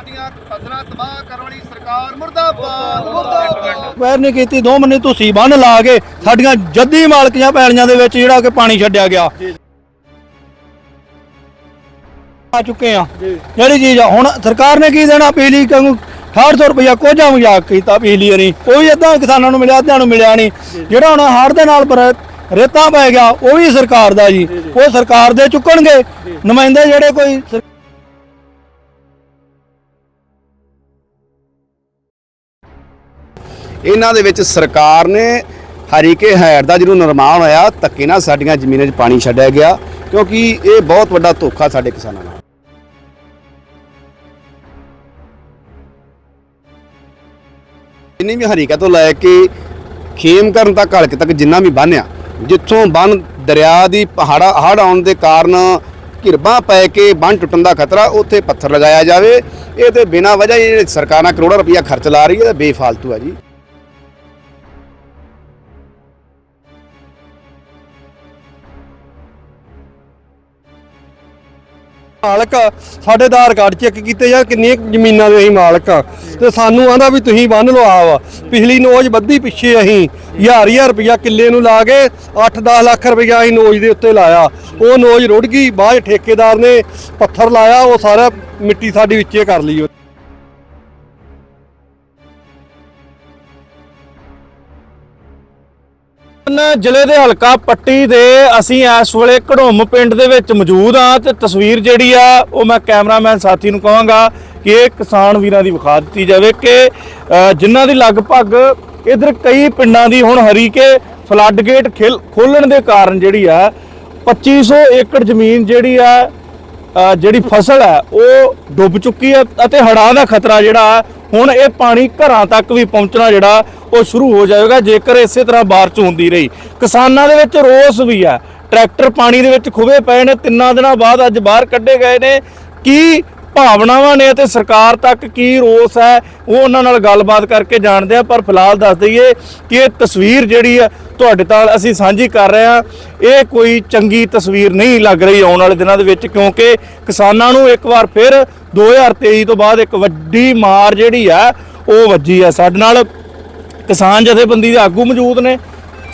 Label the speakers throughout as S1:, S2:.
S1: ਸਾਡੀਆਂ ਫਸਲਾਂ ਤਬਾਹ ਕਰਨ ਵਾਲੀ ਸਰਕਾਰ ਮੁਰਦਾਬਾਦ। ਮੁਰਦਾਬਾਦ
S2: ਵੈਰ ਨਹੀਂ ਕੀਤੀ ਦੋ ਮਹੀਨੇ ਤੁਸੀਂ ਬੰਨ ਲਾ ਕੇ ਸਾਡੀਆਂ ਜੱਦੀ ਮਾਲਕੀਆਂ ਪੈਲੀਆਂ ਦੇ ਵਿੱਚ ਜਿਹੜਾ ਕਿ ਪਾਣੀ ਛੱਡਿਆ ਗਿਆ। ਆ ਚੁੱਕੇ ਆ ਜਿਹੜੀ ਚੀਜ਼ ਆ ਹੁਣ ਸਰਕਾਰ ਨੇ ਕੀ ਦੇਣਾ ਬਿਜਲੀ ਕੰਗੂ 6800 ਰੁਪਇਆ ਕੋਝਾ ਮਜ਼ਾਕ ਕੀਤਾ ਬਿਜਲੀ ਨਹੀਂ ਕੋਈ ਇਦਾਂ ਕਿਸਾਨਾਂ ਨੂੰ ਮਿਲਿਆ ਅੱਧਿਆਂ ਨੂੰ ਮਿਲਿਆ ਨਹੀਂ। ਜਿਹੜਾ ਹੁਣ ਹੜ੍ਹ ਦੇ ਨਾਲ ਰੇਤਾ ਪੈ ਗਿਆ ਉਹ ਵੀ ਸਰਕਾਰ ਦਾ ਜੀ। ਉਹ ਸਰਕਾਰ ਦੇ ਚੁੱਕਣਗੇ। ਨੁਮਾਇੰਦੇ ਜਿਹੜੇ ਕੋਈ
S3: ਇਹਨਾਂ ਦੇ ਵਿੱਚ ਸਰਕਾਰ ਨੇ ਹਰੀਕੇ ਹੈਰ ਦਾ ਜਿਹਨੂੰ ਨਿਰਮਾਣ ਹੋਇਆ, ਧੱਕੇ ਨਾਲ ਸਾਡੀਆਂ ਜ਼ਮੀਨਾਂ 'ਚ ਪਾਣੀ ਛੱਡਿਆ ਗਿਆ, ਕਿਉਂਕਿ ਇਹ ਬਹੁਤ ਵੱਡਾ ਧੋਖਾ ਸਾਡੇ ਕਿਸਾਨਾਂ ਨਾਲ। ਜਿੰਨੀ ਵੀ ਹਰੀਕਾ ਤੋਂ ਲੈ ਕੇ ਖੇਮ ਕਰਨ ਤੱਕ, ਹਲਕੇ ਤੱਕ ਜਿੰਨਾ ਵੀ ਬੰਨ੍ਹ ਆ ਜਿੱਥੋਂ ਬੰਨ ਦਰਿਆ ਦੀ ਪਹਾੜਾ ਹੜ੍ਹ ਆਉਣ ਦੇ ਕਾਰਨ ਘਿਰਬਾਂ ਪੈ ਕੇ ਬੰਨ ਟੁੱਟਣ ਦਾ ਖਤਰਾ, ਉੱਥੇ ਪੱਥਰ ਲਗਾਇਆ ਜਾਵੇ। ਇਹ ਤੇ ਬਿਨਾਂ ਵਜ੍ਹਾ ਹੀ ਇਹ ਸਰਕਾਰਾਂ ਕਰੋੜਾਂ ਰੁਪਈਆ ਖਰਚ ਲਾ ਰਹੀ ਹੈ, ਬੇਫਾਲਤੂ ਹੈ ਜੀ।
S4: ਮਾਲਕ ਆ, ਸਾਡੇ ਆਧਾਰ ਕਾਰਡ ਚੈੱਕ ਕੀਤੇ ਜਾ ਕਿੰਨੀਆਂ ਕੁ ਜ਼ਮੀਨਾਂ ਦੇ ਅਸੀਂ ਮਾਲਕ ਆ। ਤੇ ਸਾਨੂੰ ਆਂਦਾ ਵੀ ਤੁਸੀਂ ਬੰਨ ਲਵਾ ਵਾ ਪਿਛਲੀ ਨੋਜ ਬੱਧੀ ਪਿੱਛੇ ਅਸੀਂ ਹਜ਼ਾਰ ਹਜ਼ਾਰ ਰੁਪਇਆ ਕਿੱਲੇ ਨੂੰ ਲਾ ਕੇ 8-10 ਲੱਖ ਰੁਪਇਆ ਅਸੀਂ ਨੋਜ ਦੇ ਉੱਤੇ ਲਾਇਆ। ਉਹ ਨੋਜ ਰੁੜ ਗਈ ਬਾਅਦ 'ਚ ਠੇਕੇਦਾਰ ਨੇ ਪੱਥਰ ਲਾਇਆ ਉਹ ਸਾਰਾ ਮਿੱਟੀ ਸਾਡੀ ਵਿੱਚੇ ਕਰ ਲਈ। ਉਹ
S2: ਜ਼ਿਲ੍ਹੇ ਦੇ ਹਲਕਾ ਪੱਟੀ ਦੇ ਅਸੀਂ ਇਸ ਵੇਲੇ ਘੜੋਮ ਪਿੰਡ ਦੇ ਵਿੱਚ ਮੌਜੂਦ ਆ ਤੇ ਤਸਵੀਰ ਜਿਹੜੀ ਆ ਉਹ ਮੈਂ ਕੈਮਰਾਮੈਨ ਸਾਥੀ ਨੂੰ ਕਹਾਂਗਾ ਕਿ ਇਹ ਕਿਸਾਨ ਵੀਰਾਂ ਦੀ ਵਿਖਾ ਦਿੱਤੀ ਜਾਵੇ ਕਿ ਅ, ਜਿਨ੍ਹਾਂ ਦੀ ਲਗਭਗ ਇਧਰ ਕਈ ਪਿੰਡਾਂ ਦੀ ਹੁਣ ਹਰੀਕੇ ਫਲੱਡ ਗੇਟ ਖੋਲਣ ਦੇ ਕਾਰਨ ਜਿਹੜੀ ਆ 2500 ਏਕੜ ਜ਼ਮੀਨ ਜਿਹੜੀ ਆ ਜਿਹੜੀ ਫਸਲ ਹੈ ਉਹ ਡੁੱਬ ਚੁੱਕੀ ਹੈ ਅਤੇ ਹੜ੍ਹਾਂ ਦਾ ਖਤਰਾ ਜਿਹੜਾ ਹੁਣ ਇਹ ਪਾਣੀ ਘਰਾਂ ਤੱਕ ਵੀ ਪਹੁੰਚਣਾ ਜਿਹੜਾ ਉਹ ਸ਼ੁਰੂ ਹੋ ਜਾਏਗਾ ਜੇਕਰ ਇਸੇ ਤਰ੍ਹਾਂ ਬਾਰਿਸ਼ ਹੁੰਦੀ ਰਹੀ। ਕਿਸਾਨਾਂ ਦੇ ਵਿੱਚ ਰੋਸ ਵੀ ਹੈ। ਟਰੈਕਟਰ ਪਾਣੀ ਦੇ ਵਿੱਚ ਖੁਵੇ ਪਏ ਨੇ। ਤਿੰਨਾਂ ਦਿਨਾਂ ਬਾਅਦ ਅੱਜ ਬਾਹਰ ਕੱਢੇ ਗਏ ਨੇ। ਕੀ ਭਾਵਨਾਵਾਂ ਨੇ ਅਤੇ ਸਰਕਾਰ ਤੱਕ ਕੀ ਰੋਸ ਹੈ, ਉਹ ਉਹਨਾਂ ਨਾਲ ਗੱਲਬਾਤ ਕਰਕੇ ਜਾਣਦੇ ਆ ਪਰ ਫਿਲਹਾਲ ਦੱਸ ਦਈਏ ਕਿ ਇਹ ਤਸਵੀਰ ਜਿਹੜੀ ਹੈ, ਤੁਹਾਡੇ ਨਾਲ ਅਸੀਂ ਸਾਂਝੀ ਕਰ ਰਹੇ ਹਾਂ। ਇਹ ਕੋਈ ਚੰਗੀ ਤਸਵੀਰ ਨਹੀਂ ਲੱਗ ਰਹੀ ਆਉਣ ਵਾਲੇ ਦਿਨਾਂ ਦੇ ਵਿੱਚ, ਕਿਉਂਕਿ ਕਿਸਾਨਾਂ ਨੂੰ ਇੱਕ ਵਾਰ ਫਿਰ 2023 ਤੋਂ ਬਾਅਦ ਇੱਕ ਵੱਡੀ ਮਾਰ ਜਿਹੜੀ ਹੈ ਉਹ ਵੱਜੀ ਹੈ ਸਾਡੇ ਨਾਲ ਕਿਸਾਨ ਜਥੇਬੰਦੀ ਦੇ ਆਗੂ ਮੌਜੂਦ ਨੇ।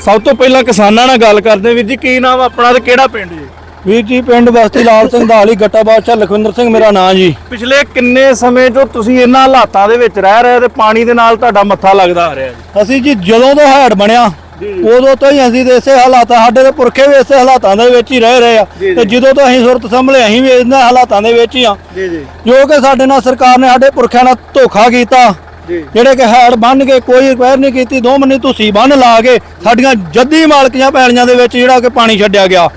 S2: ਸਭ ਤੋਂ ਪਹਿਲਾਂ ਕਿਸਾਨਾਂ ਨਾਲ ਗੱਲ ਕਰਦੇ। ਵੀਰ ਜੀ ਕੀ ਨਾਮ ਆਪਣਾ ਤੇ ਕਿਹੜਾ ਪਿੰਡ ਜੀ? ਵੀਰ ਜੀ ਪਿੰਡ ਬਸਤੀ ਲਾਲ ਸਿੰਘ ਦਾਲੀ ਗੱਟਾ ਬਾਦਸ਼ਾਹ ਲਖਵਿੰਦਰ ਸਿੰਘ ਮੇਰਾ ਨਾਂ ਜੀ।
S5: ਪਿਛਲੇ ਕਿੰਨੇ ਸਮੇਂ ਤੋਂ ਤੁਸੀਂ ਇਹਨਾਂ ਹਾਲਾਤਾਂ ਦੇ ਵਿੱਚ ਰਹਿ ਰਹੇ ਤੇ ਪਾਣੀ ਦੇ ਨਾਲ ਤੁਹਾਡਾ ਮੱਥਾ ਲੱਗਦਾ ਆ ਰਿਹਾ ਜੀ?
S2: ਅਸੀਂ ਜੀ ਜਦੋਂ ਤੋਂ ਹੈੜ ਬਣਿਆ ਉਦੋਂ ਤੋਂ ਹੀ ਅਸੀਂ ਤੇ ਇਸੇ ਹਾਲਾਤਾਂ ਸਾਡੇ ਦੇ ਪੁਰਖੇ ਵੀ ਇਸੇ ਹਾਲਾਤਾਂ ਦੇ ਵਿੱਚ ਹੀ ਰਹਿ ਰਹੇ ਆ। ਤੇ ਜਦੋਂ ਤੋਂ ਅਸੀਂ ਸੁਰਤ ਸੰਭਲੇ ਅਸੀਂ ਵੀ ਇਹਨਾਂ ਹਾਲਾਤਾਂ ਦੇ ਵਿੱਚ ਹੀ ਆ।
S5: ਜੀ ਜੀ।
S2: ਜੋ ਕਿ ਸਾਡੇ ਨਾਲ ਸਰਕਾਰ ਨੇ ਸਾਡੇ ਪੁਰਖਿਆਂ ਨਾਲ ਧੋਖਾ ਕੀਤਾ। ਜਿਹੜੇ ਕਿ ਹੈੜ ਬੰਨ ਕੇ ਕੋਈ ਰਿਪੇਅਰ ਨਹੀਂ ਕੀਤੀ ਦੋ ਮਹੀਨੇ ਤੁਸੀਂ ਬੰਨ ਲਾ ਕੇ ਸਾਡੀਆਂ ਜੱਦੀ ਮਾਲਕੀਆਂ ਪੈਲੀਆਂ ਦੇ ਵਿੱਚ ਜਿਹੜਾ ਕਿ ਪਾਣੀ ਛੱਡਿਆ ਗਿਆ।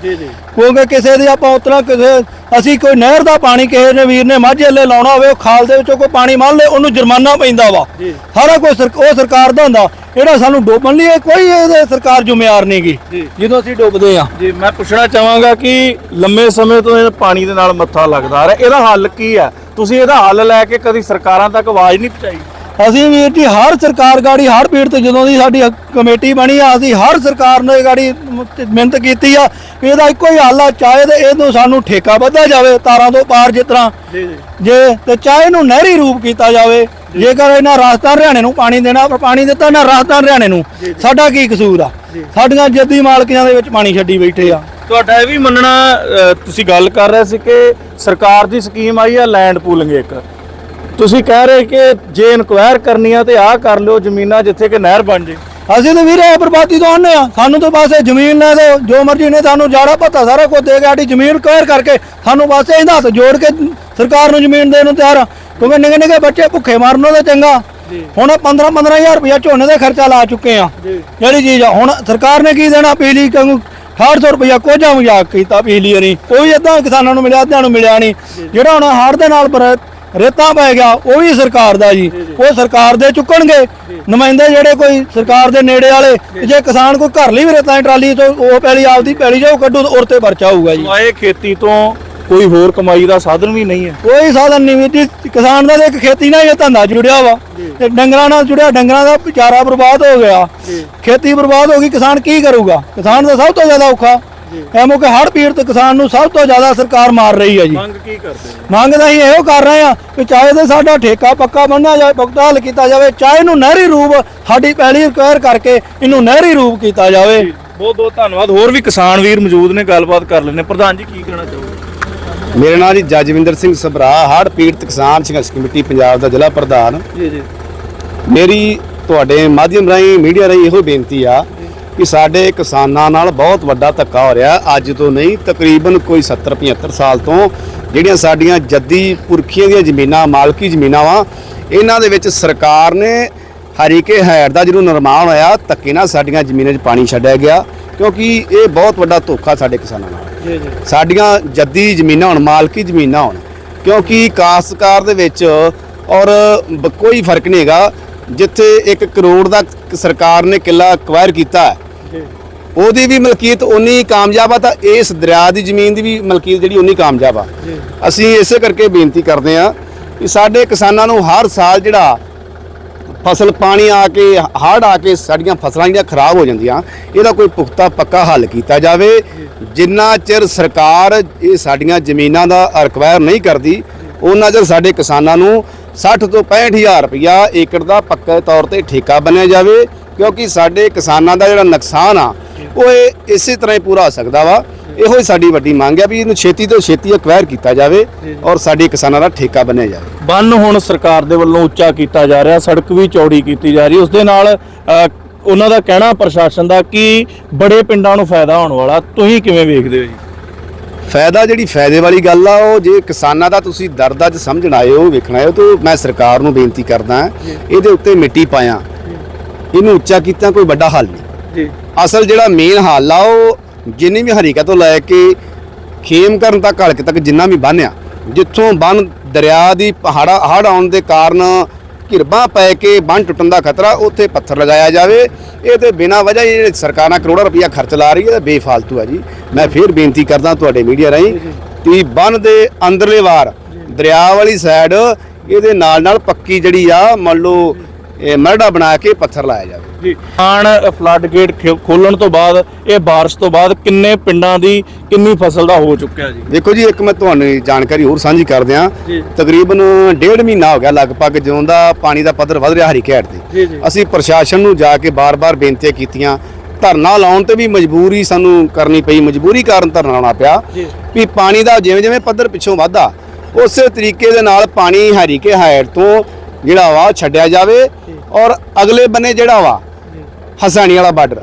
S2: ਕਿਉਂਕਿ ਕਿਸੇ ਦੀ ਆਪਾਂ ਉਤਰਾ ਕਿਸੇ ਅਸੀਂ ਕੋਈ ਨਹਿਰ ਦਾ ਪਾਣੀ ਕਿਸੇ ਨੇ ਵੀਰ ਨੇ ਮਾਝੇ ਵੱਲੇ ਲਾਉਣਾ ਹੋਵੇ ਉਹ ਖਾਲ ਦੇ ਵਿੱਚੋਂ ਕੋਈ ਪਾਣੀ ਮੰਨ ਲੇ ਉਹਨੂੰ ਜੁਰਮਾਨਾ ਪੈਂਦਾ ਵਾ। ਸਾਰਾ ਸਰਕ- ਉਹ ਸਰਕਾਰ ਦਾ ਹੁੰਦਾ ਜਿਹੜਾ ਸਾਨੂੰ ਡੋਬਣ ਲਈ ਕੋਈ ਇਹਦੇ ਸਰਕਾਰ ਜ਼ਿੰਮੇਵਾਰ ਨਹੀਂਗੀ ਜਦੋਂ ਅਸੀਂ ਡੁੱਬਦੇ ਆ
S5: ਜੀ ਮੈਂ ਪੁੱਛਣਾ ਚਾਹਾਂਗਾ ਕਿ ਲੰਮੇ ਸਮੇਂ ਤੋਂ ਇਹ ਪਾਣੀ ਦੇ ਨਾਲ ਮੱਥਾ ਲੱਗਦਾ ਆ ਰਿਹਾ ਇਹਦਾ ਹੱਲ ਕੀ ਹੈ ਤੁਸੀਂ ਇਹਦਾ ਹੱਲ ਲੈ ਕੇ ਕਦੀ ਸਰਕਾਰਾਂ ਤੱਕ ਆਵਾਜ਼ ਨਹੀਂ ਪਹੁੰਚਾਈ?
S2: ਅਸੀਂ ਵੀਰ ਜੀ ਹਰ ਸਰਕਾਰ ਗਾੜੀ ਹਰ ਪੀੜ ਤੇ ਜਦੋਂ ਦੀ ਸਾਡੀ ਕਮੇਟੀ ਬਣੀ ਆ ਅਸੀਂ ਹਰ ਸਰਕਾਰ ਨੇ ਗਾੜੀ ਮਿਹਨਤ ਕੀਤੀ ਆ ਵੀ ਇਹਦਾ ਇੱਕੋ ਹੀ ਹੱਲ ਆ ਚਾਹੇ ਤੇ ਇਹਨੂੰ ਸਾਨੂੰ ਠੇਕਾ ਵੱਧਾ ਜਾਵੇ ਤਾਰਾਂ ਤੋਂ ਪਾਰ ਜਿਸ ਤਰ੍ਹਾਂ
S5: ਜੀ
S2: ਤੇ ਚਾਹੇ ਇਹਨੂੰ ਨਹਿਰੀ ਰੂਪ ਕੀਤਾ ਜਾਵੇ ਜੇਕਰ ਇਹਨਾਂ ਰਾਜਸਥਾਨ ਹਰਿਆਣੇ ਨੂੰ ਪਾਣੀ ਦੇਣਾ ਪਰ ਪਾਣੀ ਦਿੱਤਾ ਨਾ ਰਾਜਸਥਾਨ ਹਰਿਆਣੇ ਨੂੰ ਸਾਡਾ ਕੀ ਕਸੂਰ ਆ? ਸਾਡੀਆਂ ਜੱਦੀ ਮਾਲਕੀਆਂ ਦੇ ਵਿੱਚ ਪਾਣੀ ਛੱਡੀ ਬੈਠੇ ਆ।
S5: ਤੁਹਾਡਾ ਇਹ ਵੀ ਮੰਨਣਾ ਤੁਸੀਂ ਗੱਲ ਕਰ ਰਹੇ ਸੀ ਕਿ ਸਰਕਾਰ ਦੀ ਸਕੀਮ ਆਈ ਆ ਲੈਂਡ ਪੂਲਿੰਗ ਇੱਕ। ਤੁਸੀਂ ਕਹਿ ਰਹੇ ਕਿ ਜੇ ਇਨਕੁਆਇਰ ਕਰਨੀ ਆ ਤੇ ਆਹ ਕਰ ਲਿਓ ਜ਼ਮੀਨਾਂ ਜਿੱਥੇ ਕਿ ਨਹਿਰ ਬਣ ਜੇ।
S2: ਅਸੀਂ ਤਾਂ ਵੀਰੇ ਬਰਬਾਦੀ ਤੋਂ ਆਨੇ ਆ ਸਾਨੂੰ ਤਾਂ ਬਸ ਇਹ ਜ਼ਮੀਨ ਲੈ ਦਿਓ। ਜੋ ਮਰਜ਼ੀ ਨੇ ਸਾਨੂੰ ਜਾੜਾ ਪੱਤਾ ਸਾਰਾ ਕੁਝ ਦੇ ਕੇ ਸਾਡੀ ਜ਼ਮੀਨ ਕਵਰ ਕਰਕੇ ਸਾਨੂੰ ਬਸ ਇਹਦਾ ਹੱਥ ਜੋੜ ਕੇ ਸਰਕਾਰ ਨੂੰ ਜ਼ਮੀਨ ਦੇਣ ਨੂੰ ਤਿਆਰ ਆ। ਕਿਉਂਕਿ ਨਿੱਕੇ ਨਿੱਕੇ ਬੱਚੇ ਭੁੱਖੇ ਮਰਨੋਂ ਤਾਂ ਚੰਗਾ। ਹੁਣ 15 15000 ਰੁਪਇਆ ਝੋਨੇ ਦਾ ਖਰਚਾ ਲਾ ਚੁੱਕੇ ਆ ਜਿਹੜੀ ਚੀਜ਼ ਆ ਹੁਣ ਸਰਕਾਰ ਨੇ ਕੀ ਦੇਣਾ? ਬਿਜਲੀ ਕੰਗੂ 6800 ਰੁਪਇਆ ਕੋਝਾ ਮਜ਼ਾਕ ਕੀਤਾ ਬਿਜਲੀ ਨਹੀਂ ਕੋਈ ਇਦਾਂ ਕਿਸਾਨਾਂ ਨੂੰ ਮਿਲਿਆ ਅੱਧਿਆਂ ਨੂੰ ਮਿਲਿਆ ਨਹੀਂ। ਜਿਹੜਾ ਹੁਣ ਹੜ੍ਹ ਦੇ ਨਾਲ ਪਰ- ਰੇਤਾ ਪੈ ਗਿਆ ਉਹ ਵੀ ਸਰਕਾਰ ਦਾ ਜੀ। ਉਹ ਸਰਕਾਰ ਦੇ ਚੁੱਕਣਗੇ। ਨੁਮਾਇੰਦੇ ਜਿਹੜੇ ਕੋਈ ਸਰਕਾਰ ਦੇ ਨੇੜੇ ਵਾਲੇ ਜੇ। ਕਿਸਾਨ ਕੋਈ ਘਰ ਲਈ ਵੀ ਰੇਤਾਂ ਦੀ ਟਰਾਲੀ ਤੋਂ ਉਹ ਪੈਲੀ ਆਪਦੀ ਪੈਲੀ ਜਾਓ ਕੱਢੂ ਤੇ ਉਰ ਤੇ ਪਰਚਾ ਹੋਊਗਾ ਜੀ।
S5: ਇਹ ਖੇਤੀ ਤੋਂ ਕੋਈ ਹੋਰ ਕਮਾਈ ਦਾ ਸਾਧਨ ਵੀ ਨਹੀਂ ਹੈ।
S2: ਕੋਈ ਸਾਧਨ ਨਹੀਂ ਜੀ। ਕਿਸਾਨ ਦਾ ਇੱਕ ਖੇਤੀ ਨਾਲ ਹੀ ਇਹ ਧੰਦਾ ਜੁੜਿਆ ਵਾ। ਤੇ ਡੰਗਰਾਂ ਨਾਲ ਜੁੜਿਆ ਡੰਗਰਾਂ ਦਾ ਵਿਚਾਰਾ ਬਰਬਾਦ ਹੋ ਗਿਆ। ਖੇਤੀ ਬਰਬਾਦ ਹੋ ਗਈ ਕਿਸਾਨ ਕੀ ਕਰੂਗਾ? ਕਿਸਾਨ ਦਾ ਸਭ ਤੋਂ ਜ਼ਿਆਦਾ ਔਖਾ
S4: ਐਮੋ ਕਿ ਹੜ ਪੀੜਤ ਕਿਸਾਨ ਨੂੰ ਸਭ ਤੋਂ ਜ਼ਿਆਦਾ ਸਰਕਾਰ ਮਾਰ ਰਹੀ ਹੈ ਜੀ।
S5: ਮੰਗ ਕੀ ਕਰਦੇ ਹੋ?
S4: ਮੰਗ ਤਾਂ ਅਸੀਂ ਇਹੋ ਕਰ ਰਹੇ ਆ ਕਿ ਚਾਹੇ ਤੇ ਸਾਡਾ ਠੇਕਾ ਪੱਕਾ ਬੰਨਿਆ ਜਾਵੇ ਭੁਗਤਾਨ ਕੀਤਾ ਜਾਵੇ ਚਾਹੇ ਇਹਨੂੰ ਨਹਿਰੀ ਰੂਪ ਸਾਡੀ ਪਹਿਲੀ ਰਿਕਵਾਇਰ ਕਰਕੇ ਇਹਨੂੰ ਨਹਿਰੀ ਰੂਪ ਕੀਤਾ ਜਾਵੇ।
S5: ਬਹੁਤ ਬਹੁਤ ਧੰਨਵਾਦ। ਹੋਰ ਵੀ ਕਿਸਾਨ ਵੀਰ ਮੌਜੂਦ ਨੇ ਗੱਲਬਾਤ ਕਰ ਲੈਣੇ ਪ੍ਰਧਾਨ ਜੀ ਕੀ ਕਹਿਣਾ ਚਾਹੋਗੇ?
S3: ਮੇਰੇ ਨਾਲ ਜੀ ਜਜਵਿੰਦਰ ਸਿੰਘ ਸਭਰਾ ਹੜ੍ਹ ਪੀੜਤ ਕਿਸਾਨ ਸੰਘਰਸ਼ ਕਮੇਟੀ ਪੰਜਾਬ ਦਾ ਜ਼ਿਲ੍ਹਾ ਪ੍ਰਧਾਨ।
S5: ਜੀ ਜੀ।
S3: ਮੇਰੀ ਤੁਹਾਡੇ ਮਾਧਿਅਮ ਰਾਹੀਂ ਮੀਡੀਆ ਰਾਹੀਂ ਇਹੋ ਬੇਨਤੀ ਆ ਕਿ ਸਾਡੇ ਕਿਸਾਨਾਂ ਨਾਲ ਬਹੁਤ ਵੱਡਾ ਧੱਕਾ ਹੋ ਰਿਹਾ। ਅੱਜ ਤੋਂ ਨਹੀਂ ਤਕਰੀਬਨ ਕੋਈ 70 75 ਸਾਲ ਤੋਂ ਜਿਹੜੀਆਂ ਸਾਡੀਆਂ ਜੱਦੀ ਪੁਰਖੀਆਂ ਦੀਆਂ ਜ਼ਮੀਨਾਂ ਮਾਲਕੀ ਜ਼ਮੀਨਾਂ ਵਾ ਇਹਨਾਂ ਦੇ ਵਿੱਚ ਸਰਕਾਰ ਨੇ ਹਰੀਕੇ ਹੈਰ ਦਾ ਜਦੋਂ ਨਿਰਮਾਣ ਹੋਇਆ ਧੱਕੇ ਨਾਲ ਸਾਡੀਆਂ ਜ਼ਮੀਨਾਂ 'ਚ ਪਾਣੀ ਛੱਡਿਆ ਗਿਆ ਕਿਉਂਕਿ ਇਹ ਬਹੁਤ ਵੱਡਾ ਧੋਖਾ ਸਾਡੇ ਕਿਸਾਨਾਂ ਨਾਲ।
S5: ਜੀ ਜੀ।
S3: ਸਾਡੀਆਂ ਜੱਦੀ ਜ਼ਮੀਨਾਂ ਹੁਣ ਮਾਲਕੀ ਜ਼ਮੀਨਾਂ ਹੁਣ ਕਿਉਂਕਿ ਕਾਸ਼ਤਕਾਰ ਦੇ ਵਿੱਚ ਔਰ ਕੋਈ ਫ਼ਰਕ ਨਹੀਂ ਹੈਗਾ। ਜਿੱਥੇ 1 ਕਰੋੜ ਦਾ ਸਰਕਾਰ ਨੇ ਕਿੱਲਾ ਅਕਵਾਇਰ ਕੀਤਾ ਹੈ। ਉਹਦੀ ਵੀ ਮਲਕੀਅਤ ਉਨੀ ਕਾਮਯਾਬ ਆ ਤਾਂ ਇਸ ਦਰਿਆ ਦੀ ਜ਼ਮੀਨ ਦੀ ਵੀ ਮਲਕੀਅਤ ਜਿਹੜੀ ਉਨੀ ਕਾਮਯਾਬ ਆ। ਅਸੀਂ ਇਸੇ ਕਰਕੇ ਬੇਨਤੀ ਕਰਦੇ ਆ ਕਿ ਸਾਡੇ ਕਿਸਾਨਾਂ ਨੂੰ ਹਰ ਸਾਲ ਜਿਹੜਾ ਫਸਲ ਪਾਣੀ ਆ ਕੇ ਹੜ੍ਹ ਆ ਕੇ ਸਾਡੀਆਂ ਫਸਲਾਂ ਜਿਹੜੀਆਂ ਖਰਾਬ ਹੋ ਜਾਂਦੀਆਂ ਇਹਦਾ ਕੋਈ ਪੁਖਤਾ ਪੱਕਾ ਹੱਲ ਕੀਤਾ ਜਾਵੇ। ਜਿੰਨਾ ਚਿਰ ਸਰਕਾਰ ਇਹ ਸਾਡੀਆਂ ਜ਼ਮੀਨਾਂ ਦਾ ਰਿਕਵਾਇਰ ਨਹੀਂ ਕਰਦੀ ਉਹਨਾਂ ਚਿਰ ਸਾਡੇ ਕਿਸਾਨਾਂ ਨੂੰ 60 ਤੋਂ 65000 ਰੁਪਇਆ ਏਕੜ ਦਾ ਪੱਕੇ ਤੌਰ ਤੇ ਠੇਕਾ ਬਣਿਆ ਜਾਵੇ, ਕਿਉਂਕਿ ਸਾਡੇ ਕਿਸਾਨਾਂ ਦਾ ਜਿਹੜਾ ਨੁਕਸਾਨ ਆ, ਉਹ ਇਹ ਇਸੇ ਤਰ੍ਹਾਂ ਹੀ ਪੂਰਾ ਹੋ ਸਕਦਾ ਵਾ। ਇਹੋ ਹੀ ਸਾਡੀ ਵੱਡੀ ਮੰਗ ਹੈ ਵੀ ਇਹਨੂੰ ਛੇਤੀ ਤੋਂ ਛੇਤੀ ਅਕਵਾਇਰ ਕੀਤਾ ਜਾਵੇ ਔਰ ਸਾਡੇ ਕਿਸਾਨਾਂ ਦਾ ਠੇਕਾ ਬਣਿਆ ਜਾਵੇ।
S5: ਬੰਨ ਹੁਣ ਸਰਕਾਰ ਦੇ ਵੱਲੋਂ ਉੱਚਾ ਕੀਤਾ ਜਾ ਰਿਹਾ, ਸੜਕ ਵੀ ਚੌੜੀ ਕੀਤੀ ਜਾ ਰਹੀ, ਉਸ ਦੇ ਨਾਲ ਉਹਨਾਂ ਦਾ ਕਹਿਣਾ ਪ੍ਰਸ਼ਾਸਨ ਦਾ ਕਿ ਬੜੇ ਪਿੰਡਾਂ ਨੂੰ ਫਾਇਦਾ ਹੋਣ ਵਾਲਾ, ਤੁਸੀਂ ਕਿਵੇਂ ਵੇਖਦੇ ਹੋ ਜੀ?
S3: ਫਾਇਦਾ ਜਿਹੜੀ ਫਾਇਦੇ ਵਾਲੀ ਗੱਲ ਆ ਉਹ ਜੇ ਕਿਸਾਨਾਂ ਦਾ ਤੁਸੀਂ ਦਰਦ ਅੱਜ ਸਮਝਣ ਆਏ ਹੋ ਵੇਖਣ ਆਏ ਹੋ ਤਾਂ ਮੈਂ ਸਰਕਾਰ ਨੂੰ ਬੇਨਤੀ ਕਰਦਾ ਇਹਦੇ ਉੱਤੇ ਮਿੱਟੀ ਪਾਇਆ। ਇਹਨੂੰ ਉੱਚਾ ਕੀਤਾ ਕੋਈ ਵੱਡਾ ਹੱਲ ਨਹੀਂ।
S5: ਜੀ।
S3: ਅਸਲ ਜਿਹੜਾ ਮੇਨ ਹੱਲ ਆ ਉਹ ਜਿੰਨੀ ਵੀ ਹਰੀਕਾ ਤੋਂ ਲੈ ਕੇ ਖੇਮ ਕਰਨ ਤੱਕ ਹਲਕੇ ਤੱਕ ਜਿੰਨਾ ਵੀ ਬੰਨ੍ਹਿਆ ਜਿੱਥੋਂ ਬੰਨ ਦਰਿਆ ਦੀ ਪਹਾੜਾ ਹੜ੍ਹ ਆਉਣ ਦੇ ਕਾਰਨ ਘਿਰਬਾਂ ਪੈ ਕੇ ਬੰਨ ਟੁੱਟਣ ਦਾ ਖਤਰਾ ਉੱਥੇ ਪੱਥਰ ਲਗਾਇਆ ਜਾਵੇ। ਇਹ ਤੇ ਬਿਨਾਂ ਵਜ੍ਹਾ ਜਿਹੜੇ ਸਰਕਾਰਾਂ ਕਰੋੜਾਂ ਰੁਪਈਆ ਖਰਚ ਲਾ ਰਹੀ ਹੈ, ਇਹ ਬੇਫਾਲਤੂ ਹੈ ਜੀ। ਮੈਂ ਫਿਰ ਬੇਨਤੀ ਕਰਦਾ ਤੁਹਾਡੇ ਮੀਡੀਆ ਰਾਹੀਂ ਕਿ ਬੰਨ ਦੇ ਅੰਦਰਲੇ ਵਾਰ, ਦਰਿਆ ਵਾਲੀ ਸਾਈਡ ਇਹਦੇ ਨਾਲ ਨਾਲ ਪੱਕੀ ਜਿਹੜੀ ਆ, ਮੰਨ ਲਓ ਇਹ ਮਰੜਾ ਬਣਾ ਕੇ ਪੱਥਰ ਲਾਇਆ ਜਾਵੇ।
S5: ਜੀ। ਆਣ ਫਲੱਡ ਗੇਟ ਖੋਲਣ ਤੋਂ ਬਾਅਦ ਇਹ ਬਾਰਿਸ਼ ਤੋਂ ਬਾਅਦ ਕਿੰਨੇ ਪਿੰਡਾਂ ਦੀ ਕਿੰਨੀ ਫਸਲ ਦਾ ਹੋ ਚੁੱਕਿਆ ਜੀ?
S3: ਦੇਖੋ ਜੀ ਇੱਕ ਮੈਂ ਤੁਹਾਨੂੰ ਜਾਣਕਾਰੀ ਹੋਰ ਸਾਂਝੀ ਕਰ ਦਿਆਂ। ਤਕਰੀਬਨ ਡੇਢ ਮਹੀਨਾ ਹੋ ਗਿਆ ਲਗਭਗ ਜਦੋਂ ਦਾ ਪਾਣੀ ਦਾ ਪੱਧਰ ਵਧ ਰਿਹਾ ਹਰੀ ਘਾਟ
S5: ਜੀ,
S3: ਤੇ। ਅਸੀਂ ਪ੍ਰਸ਼ਾਸਨ ਨੂੰ ਜਾ ਕੇ ਬਾਰ-ਬਾਰ ਬੇਨਤੀਆਂ ਕੀਤੀਆਂ। ਧਰਨਾ ਲਾਉਣ ਤੇ ਵੀ ਮਜਬੂਰੀ ਸਾਨੂੰ ਕਰਨੀ ਪਈ। ਮਜਬੂਰੀ ਕਾਰਨ ਧਰਨਾ ਲਾਉਣਾ ਪਿਆ। ਵੀ ਪਾਣੀ ਦਾ ਜਿਵੇਂ ਜਿਵੇਂ ਪੱਧਰ ਪਿੱਛੋਂ ਵਧਦਾ ਉਸੇ ਤਰੀਕੇ ਦੇ ਨਾਲ ਪਾਣੀ ਹਰੀ ਕੇ ਹਾਇਰ ਤੋਂ ਜਿਹੜਾ ਵਾ ਛੱਡਿਆ ਜਾਵੇ ਔਰ ਅਗਲੇ ਬੰਨੇ ਜਿਹੜਾ ਵਾ ਹਸਾਣੀ ਵਾਲਾ ਬਾਰਡਰ।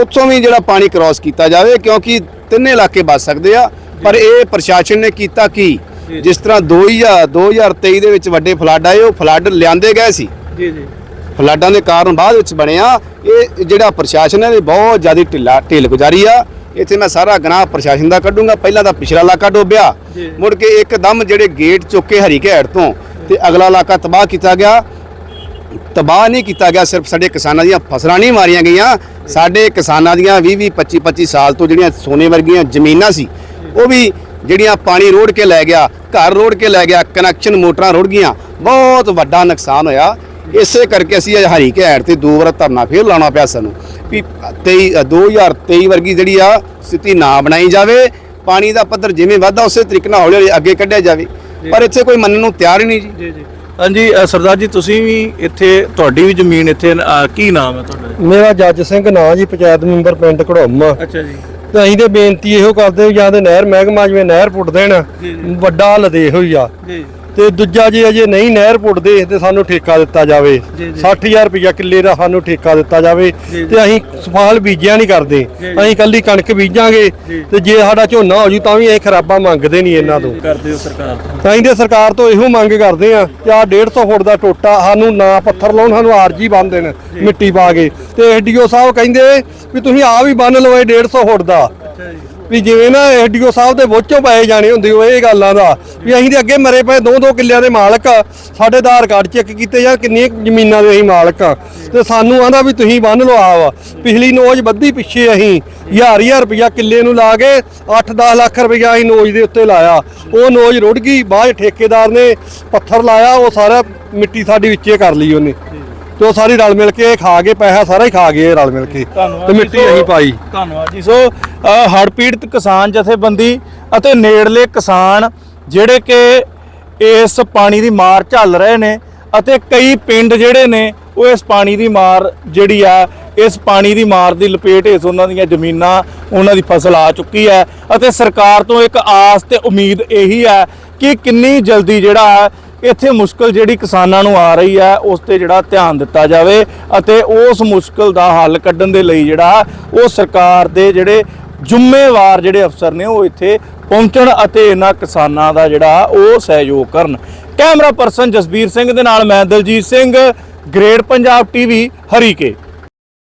S3: ਉੱਥੋਂ ਵੀ ਜਿਹੜਾ ਪਾਣੀ ਕ੍ਰਾਸ ਕੀਤਾ ਜਾਵੇ ਕਿਉਂਕਿ ਤਿੰਨੇ ਇਲਾਕੇ ਬਚ ਸਕਦੇ ਆ। ਪਰ ਇਹ ਪ੍ਰਸ਼ਾਸਨ ਨੇ ਕੀਤਾ ਕੀ? ਜਿਸ ਤਰ੍ਹਾਂ 2000 2023 ਦੇ ਵਿੱਚ ਵੱਡੇ ਫਲੱਡ ਆਏ ਉਹ ਫਲੱਡ ਲਿਆਂਦੇ ਗਏ ਸੀ।
S5: ਜੀ ਜੀ।
S3: ਫਲੱਡਾਂ ਦੇ ਕਾਰਨ ਬਾਅਦ ਵਿੱਚ ਬਣਿਆ। ਇਹ ਜਿਹੜਾ ਪ੍ਰਸ਼ਾਸਨ ਹੈ ਇਹ ਬਹੁਤ ਜ਼ਿਆਦਾ ਢਿੱਲਾ ਢਿੱਲ ਗੁਜ਼ਾਰੀ ਆ। ਇੱਥੇ ਮੈਂ ਸਾਰਾ ਗਨਾਹ ਪ੍ਰਸ਼ਾਸਨ ਦਾ ਕੱਢੂੰਗਾ। ਪਹਿਲਾਂ ਤਾਂ ਪਿਛਲਾ ਇਲਾਕਾ ਡੋਬਿਆ। ਮੁੜ ਕੇ ਇੱਕਦਮ ਜਿਹੜੇ ਗੇਟ ਚੁੱਕੇ ਹਰੀ ਘੈੜ ਤੋਂ ਤੇ ਅਗਲਾ ਇਲਾਕਾ ਤਬਾਹ ਕੀਤਾ ਗਿਆ। ਤਬਾਹ ਨਹੀਂ ਕੀਤਾ ਗਿਆ ਸਿਰਫ ਸਾਡੇ ਕਿਸਾਨਾਂ ਦੀਆਂ ਫਸਲਾਂ ਨਹੀਂ ਮਾਰੀਆਂ ਗਈਆਂ। ਸਾਡੇ ਕਿਸਾਨਾਂ ਦੀਆਂ 20 20 25 25 ਸਾਲ ਤੋਂ ਜਿਹੜੀਆਂ ਸੋਨੇ ਵਰਗੀਆਂ ਜ਼ਮੀਨਾਂ ਸੀ ਉਹ ਵੀ ਜਿਹੜੀਆਂ ਪਾਣੀ ਰੋੜ ਕੇ ਲੈ ਗਿਆ ਘਰ ਰੋੜ ਕੇ ਲੈ ਗਿਆ ਕਨੈਕਸ਼ਨ ਮੋਟਰਾਂ ਰੁੜ ਗਈਆਂ ਬਹੁਤ ਵੱਡਾ ਨੁਕਸਾਨ ਹੋਇਆ। ਇਸੇ ਕਰਕੇ ਅਸੀਂ ਅੱਜ ਹਰੀ ਘੈੜ ਤੇ ਦੋ ਵਾਰ ਧਰਨਾ ਫੇਰ ਲਾਉਣਾ ਪਿਆ ਸਾਨੂੰ ਵੀ 23 ਅ, 2023 ਵਰਗੀ ਜਿਹੜੀ ਆ ਸਥਿਤੀ ਨਾ ਬਣਾਈ ਜਾਵੇ। ਪਾਣੀ ਦਾ ਪੱਧਰ ਜਿਵੇਂ ਵਧਦਾ ਉਸੇ ਤਰੀਕੇ ਨਾਲ ਹੌਲੀ ਹੌਲੀ ਅੱਗੇ ਕੱਢਿਆ ਜਾਵੇ। ਪਰ ਇੱਥੇ ਕੋਈ ਮੰਨਣ ਨੂੰ ਤਿਆਰ ਹੀ ਨਹੀਂ ਜੀ।
S5: ਜੀ ਜੀ। ਹਾਂਜੀ ਸਰਦਾਰ ਜੀ ਤੁਸੀਂ ਵੀ ਇੱਥੇ ਤੁਹਾਡੀ ਵੀ ਜ਼ਮੀਨ ਇੱਥੇ ਕੀ ਨਾਮ ਹੈ ਤੁਹਾਡਾ
S4: ਮੇਰਾ ਜੱਜ ਸਿੰਘ ਨਾਂ ਜੀ ਪੰਚਾਇਤ ਮੈਂਬਰ ਪਿੰਡ ਘੜੋਮ।
S5: ਅੱਛਾ ਜੀ।
S4: ਤੇ ਅਸੀਂ ਤੇ ਬੇਨਤੀ ਇਹੋ ਕਰਦੇ ਜਾਂ ਤੇ ਨਹਿਰ ਮਹਿਕਮਾ ਜਿਵੇਂ ਨਹਿਰ ਪੁੱਟ ਦੇਣ ਵੱਡਾ ਹੱਲ ਦੇ ਹੋਈ ਆ।
S5: ਜੀ।
S4: ਤੇ ਦੂਜਾ ਜੇ ਅਜੇ ਨਹੀਂ ਨਹਿਰ ਪੁੱਟਦੇ ਤੇ ਸਾਨੂੰ ਠੇਕਾ ਦਿੱਤਾ ਜਾਵੇ
S5: ਜੀ, ਜੀ।
S4: 60000 ਰੁਪਇਆ ਕਿੱਲੇ ਦਾ ਸਾਨੂੰ ਠੇਕਾ ਦਿੱਤਾ ਜਾਵੇ। ਤੇ ਅਸੀਂ ਸਫਾਲ ਬੀਜਿਆ ਨਹੀਂ ਕਰਦੇ। ਅਸੀਂ ਕੱਲੀ ਕਣਕ ਬੀਜਾਂਗੇ। ਤੇ ਜੇ ਸਾਡਾ ਝੋਨਾ ਹੋ ਜੂ ਤਾਂ ਵੀ ਅਸੀਂ ਖਰਾਬਾ ਮੰਗਦੇ ਨਹੀਂ ਇਹਨਾਂ ਤੋਂ
S5: ਕਰਦੇ ਹੋ ਸਰਕਾਰ ਤੋਂ
S4: ਤੇ ਸਰਕਾਰ ਤੋਂ ਇਹੋ ਮੰਗ ਕਰਦੇ ਆ ਕਿ ਆ 150 ਫੁੱਟ ਦਾ ਟੋਟਾ ਸਾਨੂੰ ਨਾ ਪੱਥਰ ਲਾਉਣ ਸਾਨੂੰ ਆਰਜੀ ਬੰਨ ਦੇਣ ਮਿੱਟੀ ਪਾ ਕੇ ਤੇ ਐਡੀਓ ਸਾਹਿਬ ਕਹਿੰਦੇ ਵੀ ਤੁਸੀਂ ਆ ਵੀ ਬੰਨ ਲਓ ਇਹ 150 ਫੁੱਟ ਦਾ ਵੀ ਜਿਵੇਂ ਨਾ ਐਡੀਓ ਸਾਹਿਬ ਦੇ ਬੋਚੋਂ ਪਏ ਜਾਣੇ ਹੁੰਦੇ ਉਹ ਇਹ ਗੱਲਾਂ ਦਾ, ਵੀ ਅਸੀਂ ਤੇ ਅੱਗੇ ਮਰੇ ਪਏ ਦੋ ਦੋ ਕਿੱਲਿਆਂ ਦੇ ਮਾਲਕ ਆ। ਸਾਡੇ ਆਧਾਰ ਕਾਰਡ ਚੈੱਕ ਕੀਤੇ ਜਾਂ ਕਿੰਨੀਆਂ ਜ਼ਮੀਨਾਂ ਦੇ ਅਸੀਂ ਮਾਲਕ ਆ। ਤੇ ਸਾਨੂੰ ਆਂਦਾ ਵੀ ਤੁਸੀਂ ਬੰਨ ਲਓ ਆ ਪਿਛਲੀ ਨੋਜ ਵੱਧੀ ਪਿੱਛੇ ਅਸੀਂ ਹਜ਼ਾਰ ਹਜ਼ਾਰ ਰੁਪਇਆ ਕਿੱਲੇ ਨੂੰ ਲਾ ਕੇ 8-10 ਲੱਖ ਰੁਪਇਆ ਅਸੀਂ ਨੋਜ ਦੇ ਉੱਤੇ ਲਾਇਆ। ਉਹ ਨੋਜ ਰੁੜ ਗਈ ਬਾਅਦ 'ਚ ਠੇਕੇਦਾਰ ਨੇ ਪੱਥਰ ਲਾਇਆ, ਉਹ ਸਾਰਾ ਮਿੱਟੀ ਸਾਡੀ ਵਿੱਚੇ ਕਰ ਲਈ ਉਹਨੇ। ਤੇ ਉਹ ਸਾਰੀ ਰਲ ਮਿਲ ਕੇ ਖਾ ਗਏ ਪੈਸਾ ਸਾਰਾ ਹੀ ਖਾ ਗਏ ਰਲ ਮਿਲ ਕੇ। ਤੇ। ਮਿੱਟੀ ਅਸੀਂ ਪਾਈ।
S5: ਧੰਨਵਾਦ ਜੀ। ਸੋ ਹੜ੍ਹ ਪੀੜਤ ਕਿਸਾਨ ਜਥੇਬੰਦੀ ਅਤੇ ਨੇੜਲੇ ਕਿਸਾਨ ਜਿਹੜੇ ਕਿ ਇਸ ਪਾਣੀ ਦੀ ਮਾਰ ਝੱਲ ਰਹੇ ਨੇ ਅਤੇ ਕਈ ਪਿੰਡ ਜਿਹੜੇ ਨੇ ਉਹ ਇਸ ਪਾਣੀ ਦੀ ਮਾਰ ਜਿਹੜੀ ਆ ਇਸ ਪਾਣੀ ਦੀ ਮਾਰ ਦੀ ਲਪੇਟ ਹੇਠ ਉਹਨਾਂ ਦੀਆਂ ਜ਼ਮੀਨਾਂ ਉਹਨਾਂ ਦੀ ਫਸਲ ਆ ਚੁੱਕੀ ਹੈ। ਅਤੇ ਸਰਕਾਰ ਤੋਂ ਇੱਕ ਆਸ ਤੇ ਉਮੀਦ ਇਹੀ ਹੈ ਕਿ ਕਿੰਨੀ ਜਲਦੀ ਜਿਹੜਾ ਇੱਥੇ ਮੁਸ਼ਕਲ ਜਿਹੜੀ ਕਿਸਾਨਾਂ ਨੂੰ ਆ ਰਹੀ ਹੈ, ਉਸ ਤੇ ਜਿਹੜਾ ਧਿਆਨ ਦਿੱਤਾ ਜਾਵੇ ਅਤੇ ਉਸ ਮੁਸ਼ਕਲ ਦਾ ਹੱਲ ਕੱਢਣ ਦੇ ਲਈ ਜਿਹੜਾ ਉਹ ਸਰਕਾਰ ਦੇ ਜਿਹੜੇ ਜ਼ਿੰਮੇਵਾਰ ਜਿਹੜੇ ਅਫਸਰ ਨੇ, ਉਹ ਇੱਥੇ ਪਹੁੰਚਣ ਅਤੇ ਇਹਨਾਂ ਕਿਸਾਨਾਂ ਦਾ ਜਿਹੜਾ ਉਹ ਸਹਿਯੋਗ ਕਰਨ। ਕੈਮਰਾ ਪਰਸਨ ਜਸਬੀਰ ਸਿੰਘ ਦੇ ਨਾਲ ਮੈਂ ਦਲਜੀਤ ਸਿੰਘ ਗ੍ਰੇਡ ਪੰਜਾਬ ਟੀਵੀ, ਹਰੀਕੇ।